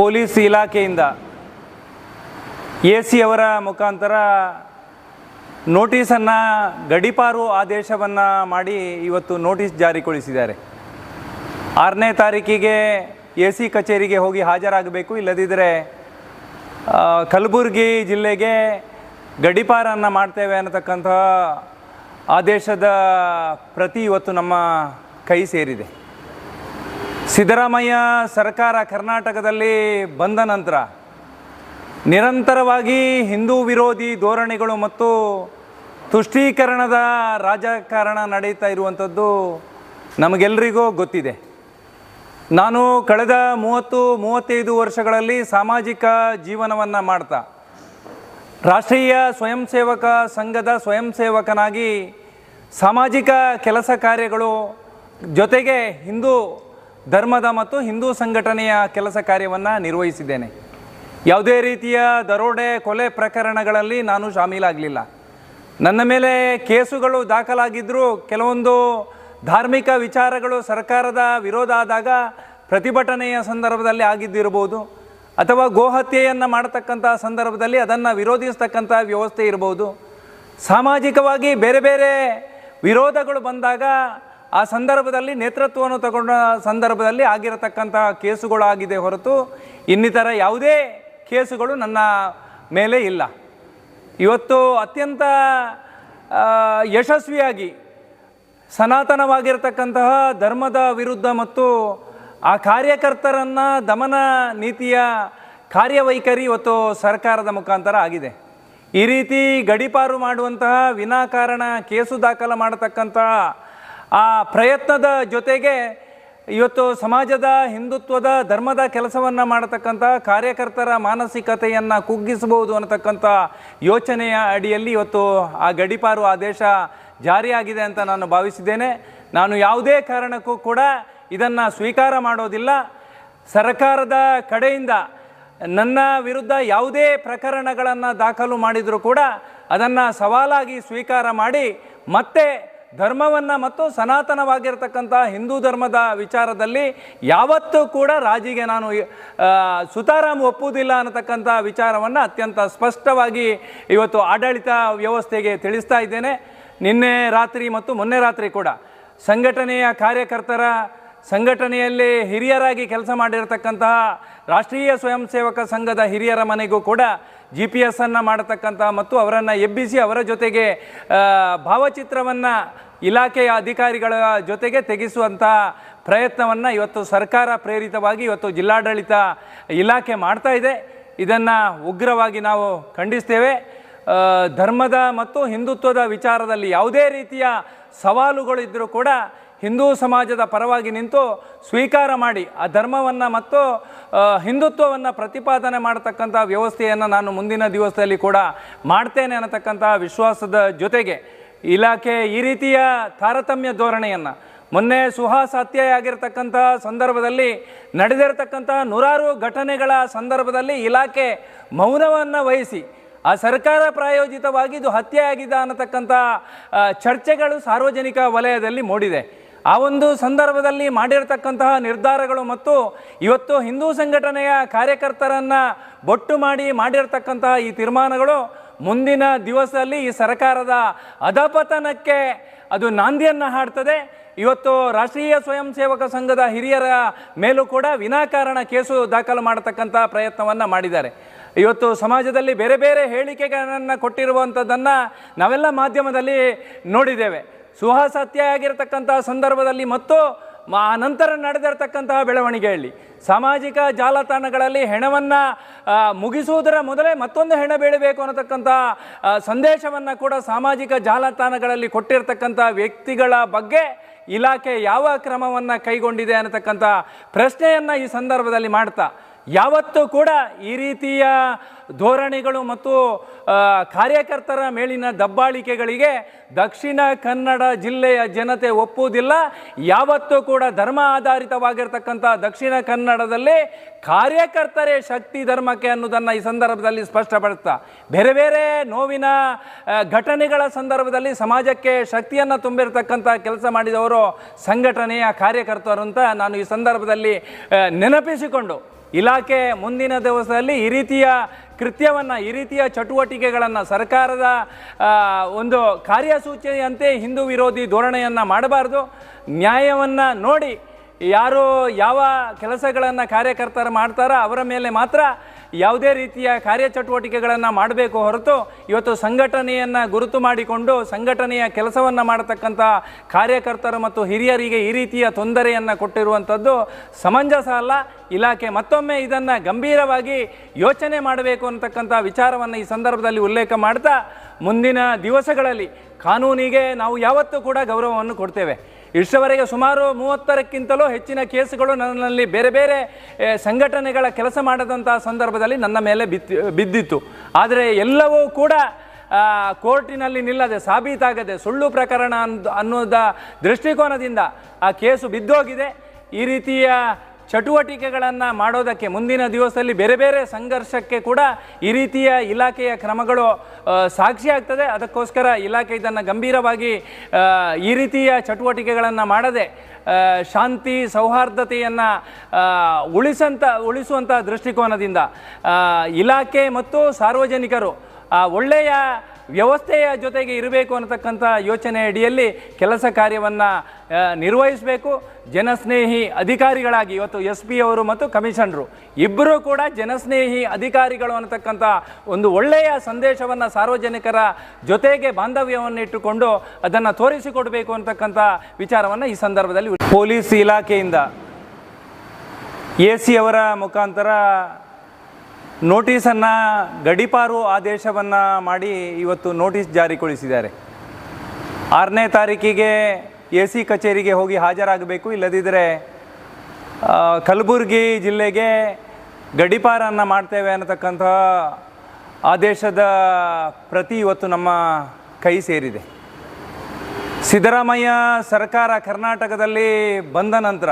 Police ಇಲಾಖೆಯಿಂದ A C ಅವರ ಮುಖಾಂತರ ನೋಟಿಸನ್ನು ಗಡಿಪಾರು ಆದೇಶವನ್ನು ಮಾಡಿ ಇವತ್ತು ನೋಟಿಸ್ ಜಾರಿಗೊಳಿಸಿದ್ದಾರೆ. ಆರನೇ ತಾರೀಕಿಗೆ ಎ ಸಿ ಕಚೇರಿಗೆ ಹೋಗಿ ಹಾಜರಾಗಬೇಕು ಇಲ್ಲದಿದ್ದರೆ ಕಲಬುರಗಿ ಜಿಲ್ಲೆಗೆ ಗಡಿಪಾರನ್ನು ಮಾಡ್ತೇವೆ ಅನ್ನತಕ್ಕಂತಹ ಆದೇಶದ ಪ್ರತಿ ಇವತ್ತು ನಮ್ಮ ಕೈ ಸೇರಿದೆ. ಸಿದ್ದರಾಮಯ್ಯ ಸರ್ಕಾರ ಕರ್ನಾಟಕದಲ್ಲಿ ಬಂದ ನಂತರ ನಿರಂತರವಾಗಿ ಹಿಂದೂ ವಿರೋಧಿ ಧೋರಣೆಗಳು ಮತ್ತು ತುಷ್ಟೀಕರಣದ ರಾಜಕಾರಣ ನಡೀತಾ ಇರುವಂಥದ್ದು ನಮಗೆಲ್ಲರಿಗೂ ಗೊತ್ತಿದೆ. ನಾನು ಕಳೆದ ಮೂವತ್ತು, ಮೂವತ್ತೈದು ವರ್ಷಗಳಲ್ಲಿ ಸಾಮಾಜಿಕ ಜೀವನವನ್ನು ಮಾಡ್ತಾ, ರಾಷ್ಟ್ರೀಯ ಸ್ವಯಂ ಸೇವಕ ಸಂಘದ ಸ್ವಯಂ ಸೇವಕನಾಗಿ ಸಾಮಾಜಿಕ ಕೆಲಸ ಕಾರ್ಯಗಳು ಜೊತೆಗೆ ಹಿಂದೂ ಧರ್ಮದ ಮತ್ತು ಹಿಂದೂ ಸಂಘಟನೆಯ ಕೆಲಸ ಕಾರ್ಯವನ್ನು ನಿರ್ವಹಿಸಿದ್ದೇನೆ. ಯಾವುದೇ ರೀತಿಯ ದರೋಡೆ, ಕೊಲೆ ಪ್ರಕರಣಗಳಲ್ಲಿ ನಾನು ಶಾಮೀಲಾಗಲಿಲ್ಲ. ನನ್ನ ಮೇಲೆ ಕೇಸುಗಳು ದಾಖಲಾಗಿದ್ದರೂ ಕೆಲವೊಂದು ಧಾರ್ಮಿಕ ವಿಚಾರಗಳು ಸರ್ಕಾರದ ವಿರೋಧ ಆದಾಗ ಪ್ರತಿಭಟನೆಯ ಸಂದರ್ಭದಲ್ಲಿ ಆಗಿದ್ದಿರಬಹುದು ಅಥವಾ ಗೋಹತ್ಯೆಯನ್ನು ಮಾಡತಕ್ಕಂಥ ಸಂದರ್ಭದಲ್ಲಿ ಅದನ್ನು ವಿರೋಧಿಸ್ತಕ್ಕಂಥ ವ್ಯವಸ್ಥೆ ಇರಬಹುದು ಸಾಮಾಜಿಕವಾಗಿ ಬೇರೆ ಬೇರೆ ವಿರೋಧಗಳು ಬಂದಾಗ ಆ ಸಂದರ್ಭದಲ್ಲಿ ನೇತೃತ್ವವನ್ನು ತಗೊಂಡ ಸಂದರ್ಭದಲ್ಲಿ ಆಗಿರತಕ್ಕಂತಹ ಕೇಸುಗಳಾಗಿದೆ ಹೊರತು ಇನ್ನಿತರ ಯಾವುದೇ ಕೇಸುಗಳು ನನ್ನ ಮೇಲೆ ಇಲ್ಲ. ಇವತ್ತು ಅತ್ಯಂತ ಯಶಸ್ವಿಯಾಗಿ ಸನಾತನವಾಗಿರತಕ್ಕಂತಹ ಧರ್ಮದ ವಿರುದ್ಧ ಮತ್ತು ಆ ಕಾರ್ಯಕರ್ತರನ್ನು ದಮನ ನೀತಿಯ ಕಾರ್ಯವೈಖರಿ ಇವತ್ತು ಸರ್ಕಾರದ ಮುಖಾಂತರ ಆಗಿದೆ. ಈ ರೀತಿ ಗಡಿಪಾರು ಮಾಡುವಂತಹ ವಿನಾಕಾರಣ ಕೇಸು ದಾಖಲು ಮಾಡತಕ್ಕಂತಹ ಆ ಪ್ರಯತ್ನದ ಜೊತೆಗೆ ಇವತ್ತು ಸಮಾಜದ ಹಿಂದುತ್ವದ ಧರ್ಮದ ಕೆಲಸವನ್ನು ಮಾಡತಕ್ಕಂಥ ಕಾರ್ಯಕರ್ತರ ಮಾನಸಿಕತೆಯನ್ನು ಕುಗ್ಗಿಸಬಹುದು ಅನ್ನತಕ್ಕಂಥ ಯೋಚನೆಯ ಅಡಿಯಲ್ಲಿ ಇವತ್ತು ಆ ಗಡಿಪಾರು ಆದೇಶ ಜಾರಿಯಾಗಿದೆ ಅಂತ ನಾನು ಭಾವಿಸಿದ್ದೇನೆ. ನಾನು ಯಾವುದೇ ಕಾರಣಕ್ಕೂ ಕೂಡ ಇದನ್ನು ಸ್ವೀಕಾರ ಮಾಡೋದಿಲ್ಲ. ಸರ್ಕಾರದ ಕಡೆಯಿಂದ ನನ್ನ ವಿರುದ್ಧ ಯಾವುದೇ ಪ್ರಕರಣಗಳನ್ನು ದಾಖಲು ಮಾಡಿದರೂ ಕೂಡ ಅದನ್ನು ಸವಾಲಾಗಿ ಸ್ವೀಕಾರ ಮಾಡಿ ಮತ್ತೆ ಧರ್ಮವನ್ನು ಮತ್ತು ಸನಾತನವಾಗಿರ್ತಕ್ಕಂಥ ಹಿಂದೂ ಧರ್ಮದ ವಿಚಾರದಲ್ಲಿ ಯಾವತ್ತೂ ಕೂಡ ರಾಜಿಗೆ ನಾನು ಸುತಾರಾಮ್ ಒಪ್ಪುವುದಿಲ್ಲ ಅನ್ನತಕ್ಕಂಥ ವಿಚಾರವನ್ನು ಅತ್ಯಂತ ಸ್ಪಷ್ಟವಾಗಿ ಇವತ್ತು ಆಡಳಿತ ವ್ಯವಸ್ಥೆಗೆ ತಿಳಿಸ್ತಾ ಇದ್ದೇನೆ. ನಿನ್ನೆ ರಾತ್ರಿ ಮತ್ತು ಮೊನ್ನೆ ರಾತ್ರಿ ಕೂಡ ಸಂಘಟನೆಯ ಕಾರ್ಯಕರ್ತರ, ಸಂಘಟನೆಯಲ್ಲಿ ಹಿರಿಯರಾಗಿ ಕೆಲಸ ಮಾಡಿರತಕ್ಕಂತಹ ರಾಷ್ಟ್ರೀಯ ಸ್ವಯಂ ಸೇವಕ ಸಂಘದ ಹಿರಿಯರ ಮನೆಗೂ ಕೂಡ ಜಿ ಪಿ ಎಸ್ ಅನ್ನು ಮಾಡತಕ್ಕಂತಹ ಮತ್ತು ಅವರನ್ನು ಎಬ್ಬಿಸಿ ಅವರ ಜೊತೆಗೆ ಭಾವಚಿತ್ರವನ್ನು ಇಲಾಖೆಯ ಅಧಿಕಾರಿಗಳ ಜೊತೆಗೆ ತೆಗೆಸುವಂತಹ ಪ್ರಯತ್ನವನ್ನು ಇವತ್ತು ಸರ್ಕಾರ ಪ್ರೇರಿತವಾಗಿ ಇವತ್ತು ಜಿಲ್ಲಾಡಳಿತ ಇಲಾಖೆ ಮಾಡ್ತಾ ಇದೆ. ಇದನ್ನು ಉಗ್ರವಾಗಿ ನಾವು ಖಂಡಿಸ್ತೇವೆ. ಧರ್ಮದ ಮತ್ತು ಹಿಂದುತ್ವದ ವಿಚಾರದಲ್ಲಿ ಯಾವುದೇ ರೀತಿಯ ಸವಾಲುಗಳು ಇದ್ದರೂ ಕೂಡ ಹಿಂದೂ ಸಮಾಜದ ಪರವಾಗಿ ನಿಂತು ಸ್ವೀಕಾರ ಮಾಡಿ ಆ ಧರ್ಮವನ್ನು ಮತ್ತು ಹಿಂದುತ್ವವನ್ನು ಪ್ರತಿಪಾದನೆ ಮಾಡತಕ್ಕಂಥ ವ್ಯವಸ್ಥೆಯನ್ನು ನಾನು ಮುಂದಿನ ದಿವಸದಲ್ಲಿ ಕೂಡ ಮಾಡ್ತೇನೆ ಅನ್ನತಕ್ಕಂಥ ವಿಶ್ವಾಸದ ಜೊತೆಗೆ ಇಲಾಖೆ ಈ ರೀತಿಯ ತಾರತಮ್ಯ ಧೋರಣೆಯನ್ನು ಮೊನ್ನೆ ಸುಹಾಸ ಹತ್ಯೆಯಾಗಿರ್ತಕ್ಕಂಥ ಸಂದರ್ಭದಲ್ಲಿ ನಡೆದಿರತಕ್ಕಂಥ ನೂರಾರು ಘಟನೆಗಳ ಸಂದರ್ಭದಲ್ಲಿ ಇಲಾಖೆ ಮೌನವನ್ನು ವಹಿಸಿ ಆ ಸರ್ಕಾರ ಪ್ರಾಯೋಜಿತವಾಗಿ ಇದು ಹತ್ಯೆ ಆಗಿದೆ ಅನ್ನತಕ್ಕಂಥ ಚರ್ಚೆಗಳು ಸಾರ್ವಜನಿಕ ವಲಯದಲ್ಲಿ ಮೂಡಿದೆ. ಆ ಒಂದು ಸಂದರ್ಭದಲ್ಲಿ ಮಾಡಿರತಕ್ಕಂತಹ ನಿರ್ಧಾರಗಳು ಮತ್ತು ಇವತ್ತು ಹಿಂದೂ ಸಂಘಟನೆಯ ಕಾರ್ಯಕರ್ತರನ್ನು ಬೊಟ್ಟು ಮಾಡಿ ಮಾಡಿರತಕ್ಕಂತಹ ಈ ತೀರ್ಮಾನಗಳು ಮುಂದಿನ ದಿವಸದಲ್ಲಿ ಈ ಸರ್ಕಾರದ ಅಧಪತನಕ್ಕೆ ಅದು ನಾಂದಿಯನ್ನು ಹಾಡ್ತದೆ. ಇವತ್ತು ರಾಷ್ಟ್ರೀಯ ಸ್ವಯಂ ಸೇವಕ ಸಂಘದ ಹಿರಿಯರ ಮೇಲೂ ಕೂಡ ವಿನಾಕಾರಣ ಕೇಸು ದಾಖಲು ಮಾಡತಕ್ಕಂಥ ಪ್ರಯತ್ನವನ್ನು ಮಾಡಿದ್ದಾರೆ. ಇವತ್ತು ಸಮಾಜದಲ್ಲಿ ಬೇರೆ ಬೇರೆ ಹೇಳಿಕೆಗಳನ್ನು ಕೊಟ್ಟಿರುವಂಥದ್ದನ್ನು ನಾವೆಲ್ಲ ಮಾಧ್ಯಮದಲ್ಲಿ ನೋಡಿದ್ದೇವೆ. ಸುಹಾಸ್ ಹತ್ಯೆ ಆಗಿರತಕ್ಕಂತಹ ಸಂದರ್ಭದಲ್ಲಿ ಮತ್ತು ಆ ನಂತರ ನಡೆದಿರತಕ್ಕಂತಹ ಬೆಳವಣಿಗೆಯಲ್ಲಿ ಸಾಮಾಜಿಕ ಜಾಲತಾಣಗಳಲ್ಲಿ ಹೆಣವನ್ನು ಮುಗಿಸುವುದರ ಮೊದಲೇ ಮತ್ತೊಂದು ಹೆಣ ಬೀಳಬೇಕು ಅನ್ನತಕ್ಕಂಥ ಸಂದೇಶವನ್ನು ಕೂಡ ಸಾಮಾಜಿಕ ಜಾಲತಾಣಗಳಲ್ಲಿ ಕೊಟ್ಟಿರ್ತಕ್ಕಂಥ ವ್ಯಕ್ತಿಗಳ ಬಗ್ಗೆ ಇಲಾಖೆ ಯಾವ ಕ್ರಮವನ್ನು ಕೈಗೊಂಡಿದೆ ಅನ್ನತಕ್ಕಂಥ ಪ್ರಶ್ನೆಯನ್ನು ಈ ಸಂದರ್ಭದಲ್ಲಿ ಮಾಡ್ತಾ ಯಾವತ್ತೂ ಕೂಡ ಈ ರೀತಿಯ ಧೋರಣೆಗಳು ಮತ್ತು ಕಾರ್ಯಕರ್ತರ ಮೇಲಿನ ದಬ್ಬಾಳಿಕೆಗಳಿಗೆ ದಕ್ಷಿಣ ಕನ್ನಡ ಜಿಲ್ಲೆಯ ಜನತೆ ಒಪ್ಪುವುದಿಲ್ಲ. ಯಾವತ್ತೂ ಕೂಡ ಧರ್ಮ ಆಧಾರಿತವಾಗಿರ್ತಕ್ಕಂಥ ದಕ್ಷಿಣ ಕನ್ನಡದಲ್ಲಿ ಕಾರ್ಯಕರ್ತರೇ ಶಕ್ತಿ ಧರ್ಮಕ್ಕೆ ಅನ್ನೋದನ್ನು ಈ ಸಂದರ್ಭದಲ್ಲಿ ಸ್ಪಷ್ಟಪಡಿಸ್ತಾ, ಬೇರೆ ಬೇರೆ ನೋವಿನ ಘಟನೆಗಳ ಸಂದರ್ಭದಲ್ಲಿ ಸಮಾಜಕ್ಕೆ ಶಕ್ತಿಯನ್ನು ತುಂಬಿರತಕ್ಕಂಥ ಕೆಲಸ ಮಾಡಿದವರು ಸಂಘಟನೆಯ ಕಾರ್ಯಕರ್ತರು ಅಂತ ನಾನು ಈ ಸಂದರ್ಭದಲ್ಲಿ ನೆನಪಿಸಿಕೊಂಡು ಇಲಾಖೆ ಮುಂದಿನ ದಿವಸದಲ್ಲಿ ಈ ರೀತಿಯ ಕೃತ್ಯವನ್ನು, ಈ ರೀತಿಯ ಚಟುವಟಿಕೆಗಳನ್ನು ಸರ್ಕಾರದ ಒಂದು ಕಾರ್ಯಸೂಚಿಯಂತೆ ಹಿಂದೂ ವಿರೋಧಿ ಧೋರಣೆಯನ್ನು ಮಾಡಬಾರ್ದು. ನ್ಯಾಯವನ್ನು ನೋಡಿ ಯಾರು ಯಾವ ಕೆಲಸಗಳನ್ನು ಕಾರ್ಯಕರ್ತರು ಮಾಡ್ತಾರೋ ಅವರ ಮೇಲೆ ಮಾತ್ರ ಯಾವುದೇ ರೀತಿಯ ಕಾರ್ಯಚಟುವಟಿಕೆಗಳನ್ನು ಮಾಡಬೇಕು ಹೊರತು ಇವತ್ತು ಸಂಘಟನೆಯನ್ನು ಗುರುತು ಮಾಡಿಕೊಂಡು ಸಂಘಟನೆಯ ಕೆಲಸವನ್ನು ಮಾಡತಕ್ಕಂಥ ಕಾರ್ಯಕರ್ತರು ಮತ್ತು ಹಿರಿಯರಿಗೆ ಈ ರೀತಿಯ ತೊಂದರೆಯನ್ನು ಕೊಟ್ಟಿರುವಂಥದ್ದು ಸಮಂಜಸ ಅಲ್ಲ. ಇಲಾಖೆ ಮತ್ತೊಮ್ಮೆ ಇದನ್ನು ಗಂಭೀರವಾಗಿ ಯೋಚನೆ ಮಾಡಬೇಕು ಅಂತಕ್ಕಂಥ ವಿಚಾರವನ್ನು ಈ ಸಂದರ್ಭದಲ್ಲಿ ಉಲ್ಲೇಖ ಮಾಡ್ತಾ ಮುಂದಿನ ದಿವಸಗಳಲ್ಲಿ ಕಾನೂನಿಗೆ ನಾವು ಯಾವತ್ತೂ ಕೂಡ ಗೌರವವನ್ನು ಕೊಡ್ತೇವೆ. ಇಷ್ಟವರೆಗೆ ಸುಮಾರು ಮೂವತ್ತರಕ್ಕಿಂತಲೂ ಹೆಚ್ಚಿನ ಕೇಸುಗಳು ನನ್ನಲ್ಲಿ ಬೇರೆ ಬೇರೆ ಸಂಘಟನೆಗಳ ಕೆಲಸ ಮಾಡದಂತಹ ಸಂದರ್ಭದಲ್ಲಿ ನನ್ನ ಮೇಲೆ ಬಿತ್ತಿ, ಬಿದ್ದಿತ್ತು. ಆದರೆ ಎಲ್ಲವೂ ಕೂಡ ಕೋರ್ಟಿನಲ್ಲಿ ನಿಲ್ಲದೆ, ಸಾಬೀತಾಗದೆ, ಸುಳ್ಳು ಪ್ರಕರಣ ಅನ್ನೋದ ದೃಷ್ಟಿಕೋನದಿಂದ ಆ ಕೇಸು ಬಿದ್ದೋಗಿದೆ. ಈ ರೀತಿಯ ಚಟುವಟಿಕೆಗಳನ್ನು ಮಾಡೋದಕ್ಕೆ ಮುಂದಿನ ದಿವಸದಲ್ಲಿ ಬೇರೆ ಬೇರೆ ಸಂಘರ್ಷಕ್ಕೆ ಕೂಡ ಈ ರೀತಿಯ ಇಲಾಖೆಯ ಕ್ರಮಗಳು ಸಾಕ್ಷಿಯಾಗ್ತದೆ ಅದಕ್ಕೋಸ್ಕರ ಇಲಾಖೆ ಇದನ್ನು ಗಂಭೀರವಾಗಿ ಈ ರೀತಿಯ ಚಟುವಟಿಕೆಗಳನ್ನು ಮಾಡದೆ ಶಾಂತಿ, ಸೌಹಾರ್ದತೆಯನ್ನು ಉಳಿಸಂತ ಉಳಿಸುವಂಥ ದೃಷ್ಟಿಕೋನದಿಂದ ಇಲಾಖೆ ಮತ್ತು ಸಾರ್ವಜನಿಕರು ಒಳ್ಳೆಯ ವ್ಯವಸ್ಥೆಯ ಜೊತೆಗೆ ಇರಬೇಕು ಅನ್ನತಕ್ಕಂಥ ಯೋಚನೆ ಅಡಿಯಲ್ಲಿ ಕೆಲಸ ಕಾರ್ಯವನ್ನು ನಿರ್ವಹಿಸಬೇಕು. ಜನಸ್ನೇಹಿ ಅಧಿಕಾರಿಗಳಾಗಿ ಇವತ್ತು ಎಸ್ ಪಿ ಅವರು ಮತ್ತು ಕಮಿಷನರು. ಇಬ್ಬರೂ ಕೂಡ ಜನಸ್ನೇಹಿ ಅಧಿಕಾರಿಗಳು ಅನ್ನತಕ್ಕಂಥ ಒಂದು ಒಳ್ಳೆಯ ಸಂದೇಶವನ್ನು ಸಾರ್ವಜನಿಕರ ಜೊತೆಗೆ ಬಾಂಧವ್ಯವನ್ನು ಇಟ್ಟುಕೊಂಡು ಅದನ್ನು ತೋರಿಸಿಕೊಡಬೇಕು ಅಂತಕ್ಕಂಥ ವಿಚಾರವನ್ನು ಈ ಸಂದರ್ಭದಲ್ಲಿ ಪೊಲೀಸ್ ಇಲಾಖೆಯಿಂದ ಎ ಸಿ ಅವರ ಮುಖಾಂತರ ನೋಟಿಸನ್ನು ಗಡಿಪಾರು ಆದೇಶವನ್ನು ಮಾಡಿ ಇವತ್ತು ನೋಟಿಸ್ ಜಾರಿಗೊಳಿಸಿದ್ದಾರೆ. ಆರನೇ ತಾರೀಕಿಗೆ ಎ ಸಿ ಕಚೇರಿಗೆ ಹೋಗಿ ಹಾಜರಾಗಬೇಕು ಇಲ್ಲದಿದ್ದರೆ ಕಲಬುರಗಿ ಜಿಲ್ಲೆಗೆ ಗಡಿಪಾರನ್ನು ಮಾಡ್ತೇವೆ ಅನ್ನತಕ್ಕಂಥ ಆದೇಶದ ಪ್ರತಿ ಇವತ್ತು ನಮ್ಮ ಕೈ ಸೇರಿದೆ. ಸಿದ್ದರಾಮಯ್ಯ ಸರ್ಕಾರ ಕರ್ನಾಟಕದಲ್ಲಿ ಬಂದ ನಂತರ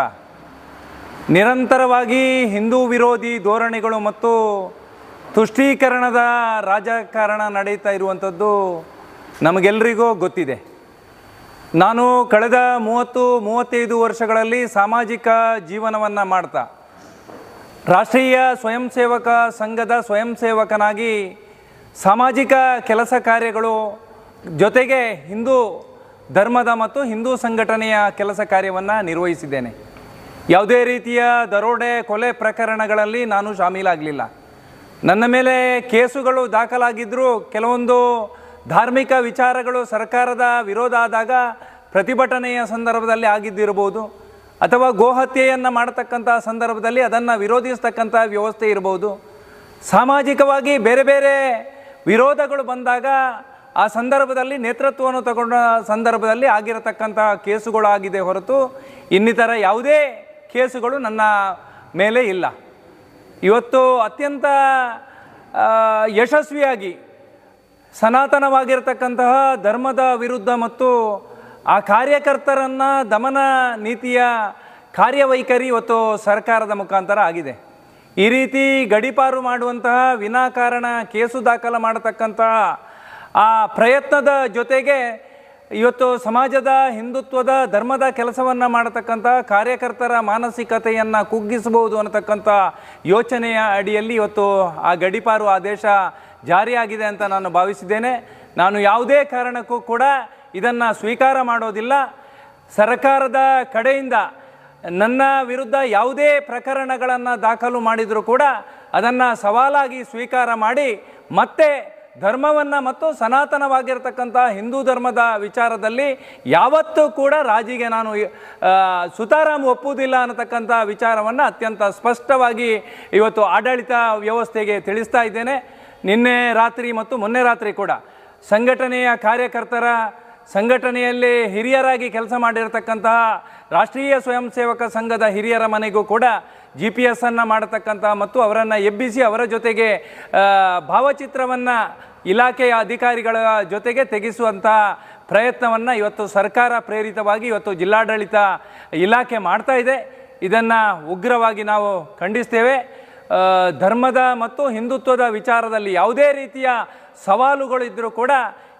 ನಿರಂತರವಾಗಿ ಹಿಂದೂ ವಿರೋಧಿ ಧೋರಣೆಗಳು ಮತ್ತು ತುಷ್ಟೀಕರಣದ ರಾಜಕಾರಣ ನಡೀತಾ ಇರುವಂಥದ್ದು ನಮಗೆಲ್ಲರಿಗೂ ಗೊತ್ತಿದೆ. ನಾನು ಕಳೆದ ಮೂವತ್ತು, ಮೂವತ್ತೈದು ವರ್ಷಗಳಲ್ಲಿ ಸಾಮಾಜಿಕ ಜೀವನವನ್ನು ಮಾಡ್ತಾ, ರಾಷ್ಟ್ರೀಯ ಸ್ವಯಂ ಸೇವಕ ಸಂಘದ ಸ್ವಯಂ ಸೇವಕನಾಗಿ ಸಾಮಾಜಿಕ ಕೆಲಸ ಕಾರ್ಯಗಳು ಜೊತೆಗೆ ಹಿಂದೂ ಧರ್ಮದ ಮತ್ತು ಹಿಂದೂ ಸಂಘಟನೆಯ ಕೆಲಸ ಕಾರ್ಯವನ್ನು ನಿರ್ವಹಿಸಿದ್ದೇನೆ. ಯಾವುದೇ ರೀತಿಯ ದರೋಡೆ, ಕೊಲೆ ಪ್ರಕರಣಗಳಲ್ಲಿ ನಾನು ಶಾಮೀಲಾಗಲಿಲ್ಲ. ನನ್ನ ಮೇಲೆ ಕೇಸುಗಳು ದಾಖಲಾಗಿದ್ದರೂ ಕೆಲವೊಂದು ಧಾರ್ಮಿಕ ವಿಚಾರಗಳು ಸರ್ಕಾರದ ವಿರೋಧ ಆದಾಗ ಪ್ರತಿಭಟನೆಯ ಸಂದರ್ಭದಲ್ಲಿ ಆಗಿದ್ದಿರಬಹುದು, ಅಥವಾ ಗೋಹತ್ಯೆಯನ್ನು ಮಾಡತಕ್ಕಂಥ ಸಂದರ್ಭದಲ್ಲಿ ಅದನ್ನು ವಿರೋಧಿಸ್ತಕ್ಕಂಥ ವ್ಯವಸ್ಥೆ ಇರಬಹುದು. ಸಾಮಾಜಿಕವಾಗಿ ಬೇರೆ ಬೇರೆ ವಿರೋಧಗಳು ಬಂದಾಗ ಆ ಸಂದರ್ಭದಲ್ಲಿ ನೇತೃತ್ವವನ್ನು ತಗೊಂಡ ಸಂದರ್ಭದಲ್ಲಿ ಆಗಿರತಕ್ಕಂಥ ಕೇಸುಗಳಾಗಿದೆ ಹೊರತು ಇನ್ನಿತರ ಯಾವುದೇ ಕೇಸುಗಳು ನನ್ನ ಮೇಲೆ ಇಲ್ಲ. ಇವತ್ತು ಅತ್ಯಂತ ಯಶಸ್ವಿಯಾಗಿ ಸನಾತನವಾಗಿರತಕ್ಕಂತಹ ಧರ್ಮದ ವಿರುದ್ಧ ಮತ್ತು ಆ ಕಾರ್ಯಕರ್ತರನ್ನು ದಮನ ನೀತಿಯ ಕಾರ್ಯವೈಖರಿ ಇವತ್ತು ಸರ್ಕಾರದ ಮುಖಾಂತರ ಆಗಿದೆ. ಈ ರೀತಿ ಗಡಿಪಾರು ಮಾಡುವಂತಹ ವಿನಾಕಾರಣ ಕೇಸು ದಾಖಲು ಮಾಡತಕ್ಕಂತಹ ಆ ಪ್ರಯತ್ನದ ಜೊತೆಗೆ ಇವತ್ತು ಸಮಾಜದ ಹಿಂದುತ್ವದ ಧರ್ಮದ ಕೆಲಸವನ್ನು ಮಾಡತಕ್ಕಂಥ ಕಾರ್ಯಕರ್ತರ ಮಾನಸಿಕತೆಯನ್ನು ಕುಗ್ಗಿಸಬಹುದು ಅನ್ನತಕ್ಕಂಥ ಯೋಚನೆಯ ಅಡಿಯಲ್ಲಿ ಇವತ್ತು ಆ ಗಡಿಪಾರು ಆದೇಶ ಜಾರಿಯಾಗಿದೆ ಅಂತ ನಾನು ಭಾವಿಸಿದ್ದೇನೆ. ನಾನು ಯಾವುದೇ ಕಾರಣಕ್ಕೂ ಕೂಡ ಇದನ್ನು ಸ್ವೀಕಾರ ಮಾಡೋದಿಲ್ಲ. ಸರ್ಕಾರದ ಕಡೆಯಿಂದ ನನ್ನ ವಿರುದ್ಧ ಯಾವುದೇ ಪ್ರಕರಣಗಳನ್ನು ದಾಖಲು ಮಾಡಿದರೂ ಕೂಡ ಅದನ್ನು ಸವಾಲಾಗಿ ಸ್ವೀಕಾರ ಮಾಡಿ ಮತ್ತೆ ಧರ್ಮವನ್ನು ಮತ್ತು ಸನಾತನವಾಗಿರ್ತಕ್ಕಂಥ ಹಿಂದೂ ಧರ್ಮದ ವಿಚಾರದಲ್ಲಿ ಯಾವತ್ತೂ ಕೂಡ ರಾಜಿಗೆ ನಾನು ಸುತಾರಾಮ್ ಒಪ್ಪುವುದಿಲ್ಲ ಅನ್ನತಕ್ಕಂಥ ವಿಚಾರವನ್ನು ಅತ್ಯಂತ ಸ್ಪಷ್ಟವಾಗಿ ಇವತ್ತು ಆಡಳಿತ ವ್ಯವಸ್ಥೆಗೆ ತಿಳಿಸ್ತಾ ಇದ್ದೇನೆ. ನಿನ್ನೆ ರಾತ್ರಿ ಮತ್ತು ಮೊನ್ನೆ ರಾತ್ರಿ ಕೂಡ ಸಂಘಟನೆಯ ಕಾರ್ಯಕರ್ತರ ಸಂಘಟನೆಯಲ್ಲಿ ಹಿರಿಯರಾಗಿ ಕೆಲಸ ಮಾಡಿರತಕ್ಕಂತಹ ರಾಷ್ಟ್ರೀಯ ಸ್ವಯಂ ಸೇವಕ ಸಂಘದ ಹಿರಿಯರ ಮನೆಗೂ ಕೂಡ ಜಿ ಪಿ ಎಸ್ಸನ್ನು ಮಾಡತಕ್ಕಂಥ ಮತ್ತು ಅವರನ್ನು ಎಬ್ಬಿಸಿ ಅವರ ಜೊತೆಗೆ ಭಾವಚಿತ್ರವನ್ನು ಇಲಾಖೆಯ ಅಧಿಕಾರಿಗಳ ಜೊತೆಗೆ ತೆಗೆಸುವಂತಹ ಪ್ರಯತ್ನವನ್ನು ಇವತ್ತು ಸರ್ಕಾರ ಪ್ರೇರಿತವಾಗಿ ಇವತ್ತು ಜಿಲ್ಲಾಡಳಿತ ಇಲಾಖೆ ಮಾಡ್ತಾ ಇದೆ. ಇದನ್ನು ಉಗ್ರವಾಗಿ ನಾವು ಖಂಡಿಸ್ತೇವೆ. ಧರ್ಮದ ಮತ್ತು ಹಿಂದುತ್ವದ ವಿಚಾರದಲ್ಲಿ ಯಾವುದೇ ರೀತಿಯ ಸವಾಲುಗಳಿದ್ದರೂ ಕೂಡ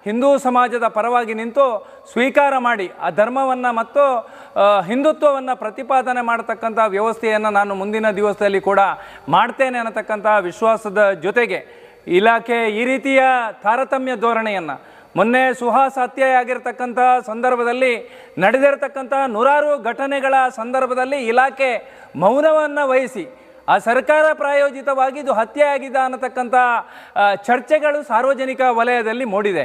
ಹಿಂದೂ ಸಮಾಜದ ಪರವಾಗಿ ನಿಂತು ಸ್ವೀಕಾರ ಮಾಡಿ ಆ ಧರ್ಮವನ್ನು ಮತ್ತು ಹಿಂದುತ್ವವನ್ನು ಪ್ರತಿಪಾದನೆ ಮಾಡತಕ್ಕಂಥ ವ್ಯವಸ್ಥೆಯನ್ನು ನಾನು ಮುಂದಿನ ದಿವಸದಲ್ಲಿ ಕೂಡ ಮಾಡ್ತೇನೆ ಅನ್ನತಕ್ಕಂಥ ವಿಶ್ವಾಸದ ಜೊತೆಗೆ ಇಲಾಖೆ ಈ ರೀತಿಯ ತಾರತಮ್ಯ ಧೋರಣೆಯನ್ನು ಮೊನ್ನೆ ಸುಹಾಸ್ ಹತ್ಯೆ ಆಗಿರತಕ್ಕಂಥ ಸಂದರ್ಭದಲ್ಲಿ ನಡೆದಿರತಕ್ಕಂಥ ನೂರಾರು ಘಟನೆಗಳ ಸಂದರ್ಭದಲ್ಲಿ ಇಲಾಖೆ ಮೌನವನ್ನು ವಹಿಸಿ ಆ ಸರ್ಕಾರ ಪ್ರಾಯೋಜಿತವಾಗಿ ಇದು ಹತ್ಯೆ ಆಗಿದೆ ಅನ್ನತಕ್ಕಂಥ ಚರ್ಚೆಗಳು ಸಾರ್ವಜನಿಕ ವಲಯದಲ್ಲಿ ಮೂಡಿದೆ.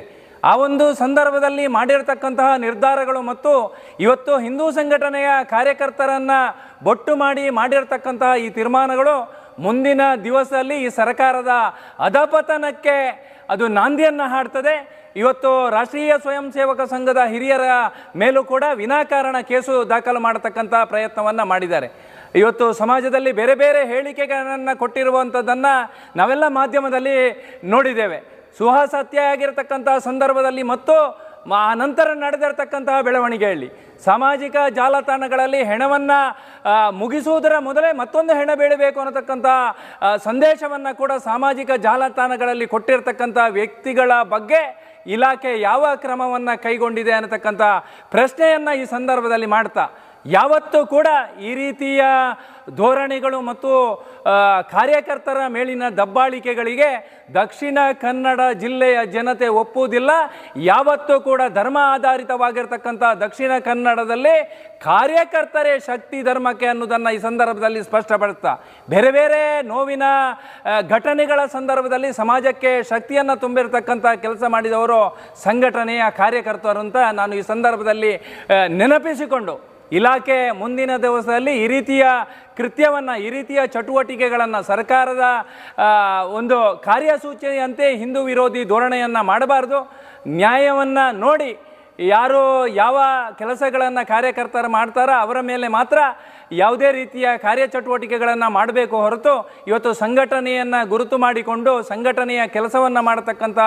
ಆ ಒಂದು ಸಂದರ್ಭದಲ್ಲಿ ಮಾಡಿರತಕ್ಕಂತಹ ನಿರ್ಧಾರಗಳು ಮತ್ತು ಇವತ್ತು ಹಿಂದೂ ಸಂಘಟನೆಯ ಕಾರ್ಯಕರ್ತರನ್ನು ಬೊಟ್ಟು ಮಾಡಿ ಮಾಡಿರತಕ್ಕಂತಹ ಈ ತೀರ್ಮಾನಗಳು ಮುಂದಿನ ದಿವಸದಲ್ಲಿ ಈ ಸರ್ಕಾರದ ಅಧಪತನಕ್ಕೆ ಅದು ನಾಂದಿಯನ್ನು ಹಾಡ್ತದೆ. ಇವತ್ತು ರಾಷ್ಟ್ರೀಯ ಸ್ವಯಂ ಸೇವಕ ಸಂಘದ ಹಿರಿಯರ ಮೇಲೂ ಕೂಡ ವಿನಾಕಾರಣ ಕೇಸು ದಾಖಲು ಮಾಡತಕ್ಕಂಥ ಪ್ರಯತ್ನವನ್ನು ಮಾಡಿದ್ದಾರೆ. ಇವತ್ತು ಸಮಾಜದಲ್ಲಿ ಬೇರೆ ಬೇರೆ ಹೇಳಿಕೆಗಳನ್ನು ಕೊಟ್ಟಿರುವಂಥದ್ದನ್ನು ನಾವೆಲ್ಲ ಮಾಧ್ಯಮದಲ್ಲಿ ನೋಡಿದ್ದೇವೆ. ಸುಹಾಸತ್ಯ ಹತ್ಯೆ ಆಗಿರತಕ್ಕಂಥ ಸಂದರ್ಭದಲ್ಲಿ ಮತ್ತು ಆ ನಂತರ ನಡೆದಿರತಕ್ಕಂತಹ ಬೆಳವಣಿಗೆಯಲ್ಲಿ ಸಾಮಾಜಿಕ ಜಾಲತಾಣಗಳಲ್ಲಿ ಹೆಣವನ್ನು ಮುಗಿಸುವುದರ ಮೊದಲೇ ಮತ್ತೊಂದು ಹೆಣ ಬೀಳಬೇಕು ಅನ್ನತಕ್ಕಂಥ ಸಂದೇಶವನ್ನು ಕೂಡ ಸಾಮಾಜಿಕ ಜಾಲತಾಣಗಳಲ್ಲಿ ಕೊಟ್ಟಿರತಕ್ಕಂಥ ವ್ಯಕ್ತಿಗಳ ಬಗ್ಗೆ ಇಲಾಖೆ ಯಾವ ಕ್ರಮವನ್ನು ಕೈಗೊಂಡಿದೆ ಅನ್ನತಕ್ಕಂಥ ಪ್ರಶ್ನೆಯನ್ನು ಈ ಸಂದರ್ಭದಲ್ಲಿ ಮಾಡ್ತಾ ಯಾವತ್ತೂ ಕೂಡ ಈ ರೀತಿಯ ಧೋರಣೆಗಳು ಮತ್ತು ಕಾರ್ಯಕರ್ತರ ಮೇಲಿನ ದಬ್ಬಾಳಿಕೆಗಳಿಗೆ ದಕ್ಷಿಣ ಕನ್ನಡ ಜಿಲ್ಲೆಯ ಜನತೆ ಒಪ್ಪುವುದಿಲ್ಲ. ಯಾವತ್ತೂ ಕೂಡ ಧರ್ಮ ಆಧಾರಿತವಾಗಿರ್ತಕ್ಕಂಥ ದಕ್ಷಿಣ ಕನ್ನಡದಲ್ಲಿ ಕಾರ್ಯಕರ್ತರೇ ಶಕ್ತಿ ಧರ್ಮಕ್ಕೆ ಅನ್ನೋದನ್ನು ಈ ಸಂದರ್ಭದಲ್ಲಿ ಸ್ಪಷ್ಟಪಡಿಸ್ತಾ, ಬೇರೆ ಬೇರೆ ನೋವಿನ ಘಟನೆಗಳ ಸಂದರ್ಭದಲ್ಲಿ ಸಮಾಜಕ್ಕೆ ಶಕ್ತಿಯನ್ನು ತುಂಬಿರತಕ್ಕಂಥ ಕೆಲಸ ಮಾಡಿದವರು ಸಂಘಟನೆಯ ಕಾರ್ಯಕರ್ತರು ಅಂತ ನಾನು ಈ ಸಂದರ್ಭದಲ್ಲಿ ನೆನಪಿಸಿಕೊಂಡು ಇಲಾಖೆ ಮುಂದಿನ ದಿವಸದಲ್ಲಿ ಈ ರೀತಿಯ ಕೃತ್ಯವನ್ನು, ಈ ರೀತಿಯ ಚಟುವಟಿಕೆಗಳನ್ನು ಸರ್ಕಾರದ ಒಂದು ಕಾರ್ಯಸೂಚಿಯಂತೆ ಹಿಂದೂ ವಿರೋಧಿ ಧೋರಣೆಯನ್ನು ಮಾಡಬಾರ್ದು. ನ್ಯಾಯವನ್ನು ನೋಡಿ ಯಾರು ಯಾವ ಕೆಲಸಗಳನ್ನು ಕಾರ್ಯಕರ್ತರು ಮಾಡ್ತಾರೋ ಅವರ ಮೇಲೆ ಮಾತ್ರ ಯಾವುದೇ ರೀತಿಯ ಕಾರ್ಯಚಟುವಟಿಕೆಗಳನ್ನು ಮಾಡಬೇಕು ಹೊರತು ಇವತ್ತು ಸಂಘಟನೆಯನ್ನು ಗುರುತು ಮಾಡಿಕೊಂಡು ಸಂಘಟನೆಯ ಕೆಲಸವನ್ನು ಮಾಡತಕ್ಕಂಥ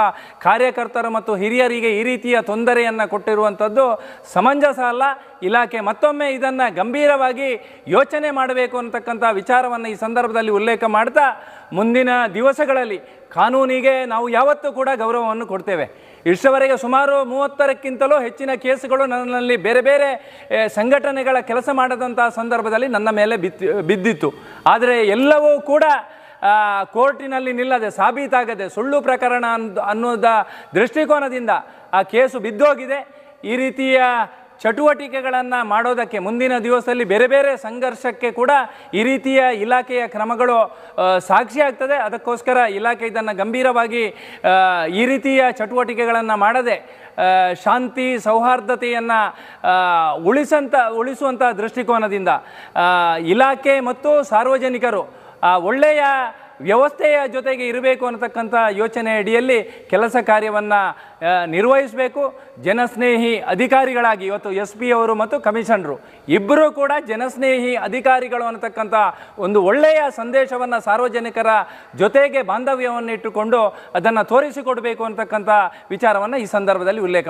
ಕಾರ್ಯಕರ್ತರು ಮತ್ತು ಹಿರಿಯರಿಗೆ ಈ ರೀತಿಯ ತೊಂದರೆಯನ್ನು ಕೊಟ್ಟಿರುವಂಥದ್ದು ಸಮಂಜಸ ಅಲ್ಲ. ಇಲಾಖೆ ಮತ್ತೊಮ್ಮೆ ಇದನ್ನು ಗಂಭೀರವಾಗಿ ಯೋಚನೆ ಮಾಡಬೇಕು ಅಂತಕ್ಕಂಥ ವಿಚಾರವನ್ನು ಈ ಸಂದರ್ಭದಲ್ಲಿ ಉಲ್ಲೇಖ ಮಾಡ್ತಾ ಮುಂದಿನ ದಿವಸಗಳಲ್ಲಿ ಕಾನೂನಿಗೆ ನಾವು ಯಾವತ್ತೂ ಕೂಡ ಗೌರವವನ್ನು ಕೊಡ್ತೇವೆ. ಇಷ್ಟವರೆಗೆ ಸುಮಾರು ಮೂವತ್ತರಕ್ಕಿಂತಲೂ ಹೆಚ್ಚಿನ ಕೇಸುಗಳು ನನ್ನಲ್ಲಿ ಬೇರೆ ಬೇರೆ ಸಂಘಟನೆಗಳ ಕೆಲಸ ಮಾಡದಂಥ ಸಂದರ್ಭದಲ್ಲಿ ನನ್ನ ಮೇಲೆ ಬಿದ್ದಿತ್ತು. ಆದರೆ ಎಲ್ಲವೂ ಕೂಡ ಕೋರ್ಟಿನಲ್ಲಿ ನಿಲ್ಲದೆ, ಸಾಬೀತಾಗದೆ, ಸುಳ್ಳು ಪ್ರಕರಣ ಅನ್- ಅನ್ನೋದ ದೃಷ್ಟಿಕೋನದಿಂದ ಆ ಕೇಸು ಬಿದ್ದೋಗಿದೆ. ಈ ರೀತಿಯ ಚಟುವಟಿಕೆಗಳನ್ನು ಮಾಡೋದಕ್ಕೆ ಮುಂದಿನ ದಿವಸದಲ್ಲಿ ಬೇರೆ ಬೇರೆ ಸಂಘರ್ಷಕ್ಕೆ ಕೂಡ ಈ ರೀತಿಯ ಇಲಾಖೆಯ ಕ್ರಮಗಳು ಸಾಕ್ಷಿ ಆಗ್ತದೆ. ಅದಕ್ಕೋಸ್ಕರ ಇಲಾಖೆ ಇದನ್ನು ಗಂಭೀರವಾಗಿ ಈ ರೀತಿಯ ಚಟುವಟಿಕೆಗಳನ್ನು ಮಾಡದೆ ಶಾಂತಿ, ಸೌಹಾರ್ದತೆಯನ್ನು ಉಳಿಸಂತ ಉಳಿಸುವಂಥ ದೃಷ್ಟಿಕೋನದಿಂದ ಇಲಾಖೆ ಮತ್ತು ಸಾರ್ವಜನಿಕರು ಒಳ್ಳೆಯ ವ್ಯವಸ್ಥೆಯ ಜೊತೆಗೆ ಇರಬೇಕು ಅನ್ನತಕ್ಕಂಥ ಯೋಚನೆ ಅಡಿಯಲ್ಲಿ ಕೆಲಸ ಕಾರ್ಯವನ್ನು ನಿರ್ವಹಿಸಬೇಕು. ಜನಸ್ನೇಹಿ ಅಧಿಕಾರಿಗಳಾಗಿ ಇವತ್ತು ಎಸ್ ಪಿ ಅವರು ಮತ್ತು ಕಮಿಷನರು ಇಬ್ಬರೂ ಕೂಡ ಜನಸ್ನೇಹಿ ಅಧಿಕಾರಿಗಳು ಅನ್ನತಕ್ಕಂಥ ಒಂದು ಒಳ್ಳೆಯ ಸಂದೇಶವನ್ನು ಸಾರ್ವಜನಿಕರ ಜೊತೆಗೆ ಬಾಂಧವ್ಯವನ್ನು ಇಟ್ಟುಕೊಂಡು ಅದನ್ನು ತೋರಿಸಿಕೊಡಬೇಕು ಅಂತಕ್ಕಂಥ ವಿಚಾರವನ್ನು ಈ ಸಂದರ್ಭದಲ್ಲಿ ಉಲ್ಲೇಖ